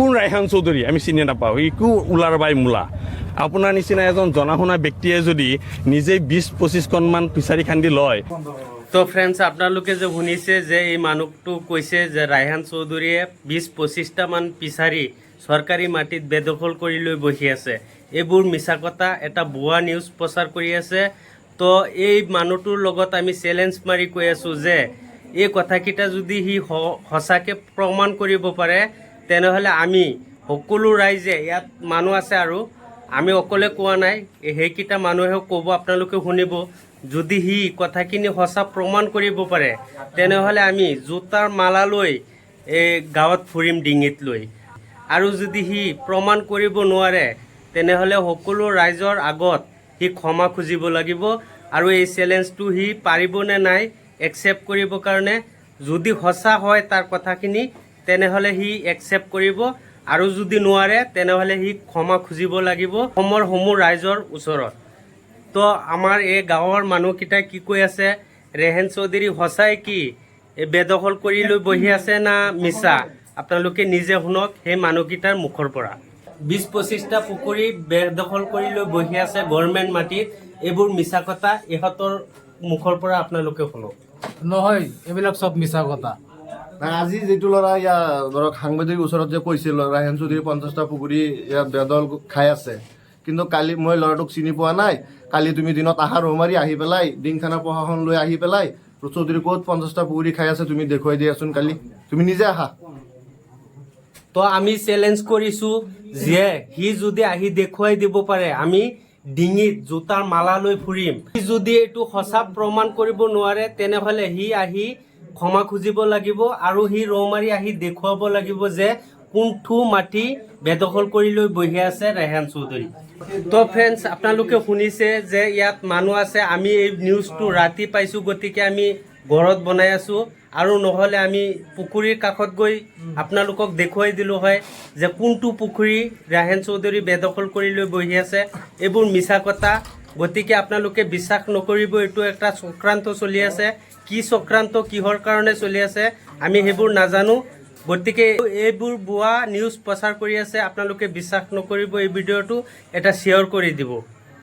কোন ৰাইহান চৌধুৰী? আমি চিনি নাপাওঁ। সি কো ওলাৰ বাই মূলা। আপোনাৰ নিচিনা এজন জনা শুনা ব্যক্তিয়ে যদি নিজেই বিছ পঁচিছখনমান ফিচাৰী খান্দি লয়। তো ফ্ৰেণ্ডছ আপোনালোকে যে শুনিছে যে এই মানুহটো কৈছে যে ৰাইহান চৌধুৰীয়ে বিছ পঁচিছটামান পিছাৰি চৰকাৰী মাটিত বেদখল কৰি লৈ বহি আছে। এইবোৰ মিছা কথা, এটা ভুৱা নিউজ প্ৰচাৰ কৰি আছে। তো এই মানুহটোৰ লগত আমি চেলেঞ্জ মাৰি কৈ আছোঁ যে, এই কথাকেইটা যদি স- সঁচাকৈ প্ৰমাণ কৰিব পাৰে তেনেহ'লে আমি সকলো ৰাইজে, ইয়াত মানুহ আছে আৰু, আমি অকলে কোৱা নাই। সেইকেইটা মানুহেও ক'ব, আপোনালোকে শুনিব। যদি সি কথাখিনি সঁচা প্ৰমাণ কৰিব পাৰে, তেনেহ'লে আমি জোতাৰ মালা লৈ, এই গাঁৱত ফুৰিম ডিঙিত লৈ। আৰু যদি সি প্ৰমাণ কৰিব নোৱাৰে, তেনেহ'লে সকলো ৰাইজৰ আগত সি ক্ষমা খুজিব লাগিব। আৰু এই চেলেঞ্জটো সি পাৰিবনে নাই, একচেপ্ট কৰিবৰ কাৰণে, যদি সঁচা হয় তাৰ কথাখিনি তেনেহ'লে সি একচেপ্ট কৰিব। আৰু যদি নোৱাৰে, তেনেহ'লে সি ক্ষমা খুজিব লাগিব অসমৰ সমূহ ৰাইজৰ ওচৰত। তো আমাৰ এই গাঁৱৰ মানুহকেইটাই কি কৈ আছে, ৰেহেন চৌধুৰী সঁচাই কি? বেদখল কৰি লৈ বহি আছে না মিছা? আপোনালোকে নিজে শুনক সেই মানুহকেইটাৰ মুখৰ পৰা। বিছ পঁচিছটা পুখুৰী বেদখল কৰি লৈ বহি আছে গভৰ্ণমেণ্ট মাটিত। এইবোৰ মিছা কথা, ইহঁতৰ মুখৰ পৰা আপোনালোকে শুনক। নহয়, এইবিলাক চব মিছা কথা। নাই, আজি যিটো ল'ৰা ইয়াৰ ধৰক সাংবাদিক ওচৰত যে কৈছিল ৰাহেন চৌধুৰী পঞ্চাছটা পুখুৰী ইয়াত বেদল খাই আছে। কিন্তু কালি মই ল'ৰাটোক চিনি পোৱা নাই। কালি তুমি দিনত আহাৰ মাৰি আহি পেলাই ডিংখানা প্ৰশাসন লৈ আহি পেলাই চৌধুৰী ক'ত পঞ্চাছটা পুখুৰী খাই আছে তুমি দেখুৱাই দিয়াচোন কালি। তুমি নিজে আহা। তো আমি চেলেঞ্জ কৰিছোঁ যে সি যদি আহি দেখুৱাই দিব পাৰে আমি ডিঙিত জোতাৰ মালা লৈ ফুৰিম। সি যদি এইটো সঁচা প্ৰমাণ কৰিব নোৱাৰে তেনেহ'লে সি আহি ক্ষমা খুজিব লাগিব আৰু সি ৰৌ মাৰি আহি দেখুৱাব লাগিব যে কোনটো মাটি বেদখল কৰি লৈ বহি আছে ৰেহান চৌধুৰী। তো ফ্ৰেণ্ডছ আপোনালোকে শুনিছে যে ইয়াত মানুহ আছে, আমি এই নিউজটো ৰাতি পাইছোঁ, গতিকে আমি ঘৰত বনাই আছোঁ। আৰু নহ'লে আমি পুখুৰীৰ কাষত গৈ আপোনালোকক দেখুৱাই দিলোঁ হয় যে কোনটো পুখুৰী ৰাহেন চৌধুৰী বেদখল কৰি লৈ বহি আছে, এইবোৰ মিছা কথা। গতিকে আপোনালোকে বিশ্বাস নকৰিব, এইটো এটা চক্ৰান্ত চলি আছে। কি চক্ৰান্ত কিহৰ কাৰণে চলি আছে, আমি সেইবোৰ নাজানো। গতিকে এইবোৰ বোৱা নিউজ প্ৰচাৰ কৰি আছে, আপোনালোকে বিশ্বাস নকৰিব এই ভিডিঅ'টো, এটা শ্বেয়াৰ কৰি দিব।